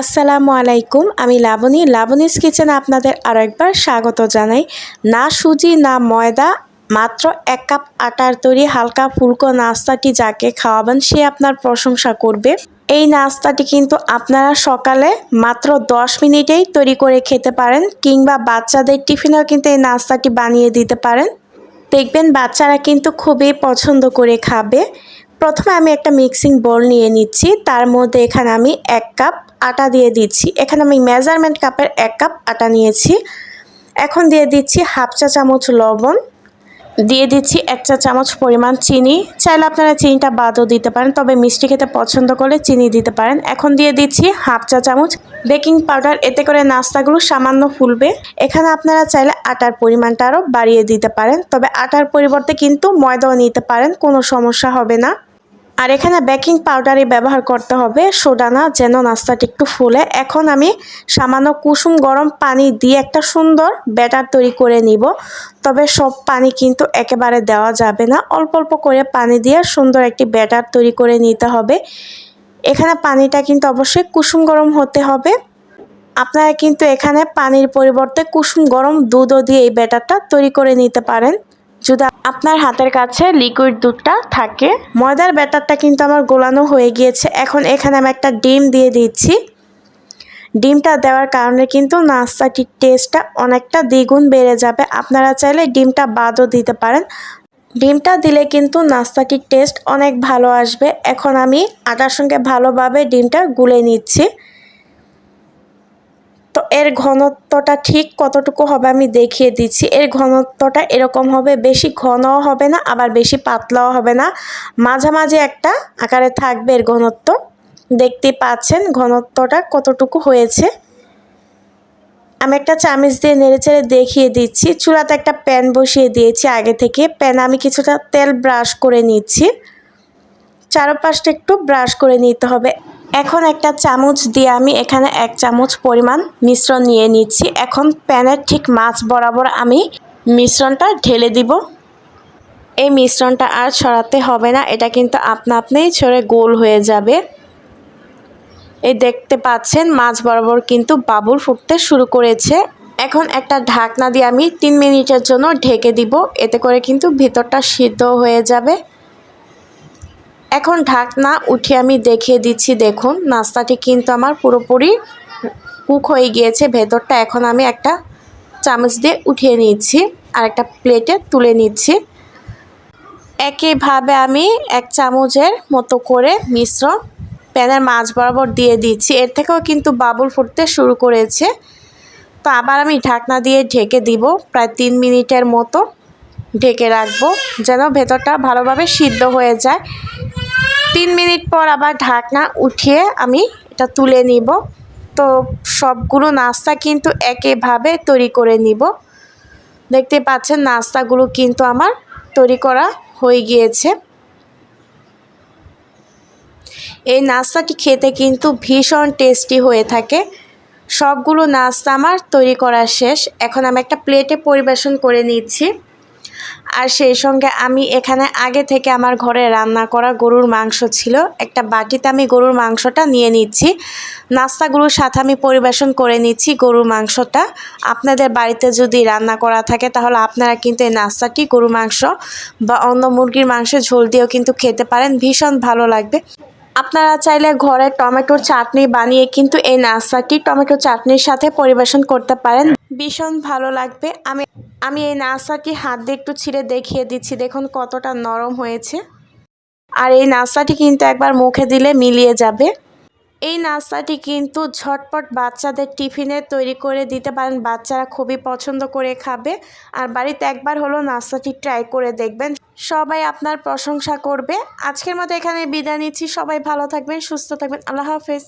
আসসালামু আলাইকুম, আমি লাবণী। লাবণীস কিচেনে আপনাদের আরও একবার স্বাগত জানাই। না সুজি, না ময়দা, মাত্র এক কাপ আটার তৈরি হালকা ফুলকো নাস্তাটি যাকে খাওয়াবেন সে আপনার প্রশংসা করবে। এই নাস্তাটি কিন্তু আপনারা সকালে মাত্র দশ মিনিটেই তৈরি করে খেতে পারেন কিংবা বাচ্চাদের টিফিনেও কিন্তু এই নাস্তাটি বানিয়ে দিতে পারেন। দেখবেন বাচ্চারা কিন্তু খুবই পছন্দ করে খাবে। প্রথমে আমি একটা মিক্সিং বোল নিয়ে নিচ্ছি, তার মধ্যে এখানে আমি এক কাপ আটা দিয়ে দিচ্ছি। এখানে আমি মেজারমেন্ট কাপের এক কাপ আটা নিয়েছি। এখন দিয়ে দিচ্ছি হাফ চা চামচ লবণ। দিয়ে দিচ্ছি এক চা চামচ পরিমাণ চিনি। চাইলে আপনারা চিনিটা বাদও দিতে পারেন, তবে মিষ্টি খেতে পছন্দ করলে চিনি দিতে পারেন। এখন দিয়ে দিচ্ছি হাফ চা চামচ বেকিং পাউডার এতে করে নাস্তাগুলো সামান্য ফুলবে। এখানে আপনারা চাইলে আটার পরিমাণটা আরও বাড়িয়ে দিতে পারেন, তবে আটার পরিবর্তে কিন্তু ময়দাও নিতে পারেন, কোনো সমস্যা হবে না। আর এখানে বেকিং পাউডারই ব্যবহার করতে হবে। সোডা না যেন নাস্তাটি একটু ফুলে। এখন আমি সামান্য কুসুম গরম পানি দিয়ে একটা সুন্দর ব্যাটার তৈরি করে নিব। তবে সব পানি কিন্তু একেবারে দেওয়া যাবে না। অল্প অল্প করে পানি দিয়ে সুন্দর একটি ব্যাটার তৈরি করে নিতে হবে। এখানে পানিটা কিন্তু অবশ্যই কুসুম গরম হতে হবে। আপনারা কিন্তু এখানে পানির পরিবর্তে কুসুম গরম দুধও দিয়ে এই ব্যাটারটা তৈরি করে নিতে পারেন। যদি আপনার হাতের কাছে লিকুইড দুধটা থাকে, ময়দার ব্যাটারটা কিন্তু আমার গোলানো হয়ে গিয়েছে। এখন এখানে আমি একটা ডিম দিয়ে দিচ্ছি। ডিমটা দেওয়ার কারণে কিন্তু নাস্তাটির টেস্টটা অনেকটা দ্বিগুণ বেড়ে যাবে। আপনারা চাইলে ডিমটা বাদও দিতে পারেন। ডিমটা দিলে কিন্তু নাস্তাটির টেস্ট অনেক ভালো আসবে। এখন আমি আটার সঙ্গে ভালোভাবে ডিমটা গুলে নিচ্ছি। এর ঘনত্বটা ঠিক কতটুকু হবে আমি দেখিয়ে দিচ্ছি। এর ঘনত্বটা এরকম হবে, বেশি ঘনও হবে না, আবার বেশি পাতলাও হবে না। মাঝামাঝি একটা আকারে থাকবে এর ঘনত্ব। দেখতে পাচ্ছেন ঘনত্বটা কতটুকু হয়েছে। আমি একটা চামিচ দিয়ে নেড়েচেড়ে দেখিয়ে দিচ্ছি। চূড়াতে একটা প্যান বসিয়ে দিয়েছি আগে থেকে। প্যান আমি কিছুটা তেল ব্রাশ করে নিচ্ছি। চারপাশটা একটু ব্রাশ করে নিতে হবে। এখন একটা চামচ দিয়ে আমি এখানে এক চামচ পরিমাণ মিশ্রণ নিয়ে নিচ্ছি। এখন প্যানের ঠিক মাছ বরাবর আমি মিশ্রণটা ঢেলে দিব। এই মিশ্রণটা আর ছড়াতে হবে না, এটা কিন্তু আপনা আপনিই ছড়ে গোল হয়ে যাবে। এই দেখতে পাচ্ছেন মাছ বরাবর কিন্তু বাবুল ফুটতে শুরু করেছে। এখন একটা ঢাকনা দিয়ে আমি তিন মিনিটের জন্য ঢেকে দিব, এতে করে কিন্তু ভিতরটা সিদ্ধ হয়ে যাবে। এখন ঢাকনা উঠে আমি দেখিয়ে দিচ্ছি, দেখুন। নাস্তাটি কিন্তু আমার পুরোপুরি কুক হয়ে গিয়েছে। ভেতরটা এখন আমি একটা চামচ দিয়ে উঠিয়ে নিচ্ছি আর একটা প্লেটে তুলে নিচ্ছি। একইভাবে আমি এক চামচের মতো করে মিশ্রণ প্যানের মাছ বরাবর দিয়ে দিচ্ছি। এর থেকেও কিন্তু বাবুল ফুটতে শুরু করেছে। তো আবার আমি ঢাকনা দিয়ে ঢেকে দিব। প্রায় তিন মিনিটের মতো ঢেকে রাখব যেন ভেতরটা ভালোভাবে সিদ্ধ হয়ে যায়। তিন মিনিট পর আবার ঢাকনা উঠিয়ে আমি এটা তুলে নিব। তো সবগুলো নাস্তা কিন্তু একইভাবে তৈরি করে নিব। দেখতে পাচ্ছেন নাস্তাগুলো কিন্তু আমার তৈরি করা হয়ে গিয়েছে। এই নাস্তাটি খেতে কিন্তু ভীষণ টেস্টি হয়ে থাকে। সবগুলো নাস্তা আমার তৈরি করা শেষ। এখন আমি একটা প্লেটে পরিবেশন করে নিচ্ছি। আর সেই সঙ্গে আমি এখানে আগে থেকে আমার ঘরে রান্না করা গরুর মাংস ছিল। একটা বাটিতে আমি গরুর মাংসটা নিয়ে নিচ্ছি। নাস্তাগুলোর সাথে আমি পরিবেশন করে নিচ্ছি গরুর মাংসটা। আপনাদের বাড়িতে যদি রান্না করা থাকে তাহলে আপনারা কিন্তু এই নাস্তাটি গরুর মাংস বা অন্য মুরগির মাংসের ঝোল দিয়েও কিন্তু খেতে পারেন। ভীষণ ভালো লাগবে। আপনারা চাইলে ঘরে টমেটোর চাটনি বানিয়ে কিন্তু এই নাস্তাটি টমেটো চাটনির সাথে পরিবেশন করতে পারেন। ভীষণ ভালো লাগবে। আমি আমি এই নাস্তাটি হাত দিয়ে একটু ছিঁড়ে দেখিয়ে দিচ্ছি। দেখুন কতটা নরম হয়েছে। আর এই নাস্তাটি কিন্তু একবার মুখে দিলে মিলিয়ে যাবে। এই নাস্তাটি কিন্তু ঝটপট বাচ্চাদের টিফিনে তৈরি করে দিতে পারেন। বাচ্চারা খুবই পছন্দ করে খাবে। আর বাড়িতে একবার হলো নাস্তাটি ট্রাই করে দেখবেন। সবাই আপনার প্রশংসা করবে। আজকের মতো এখানে বিদায় নিচ্ছি। সবাই ভালো থাকবেন, সুস্থ থাকবেন। আল্লাহ হাফেজ।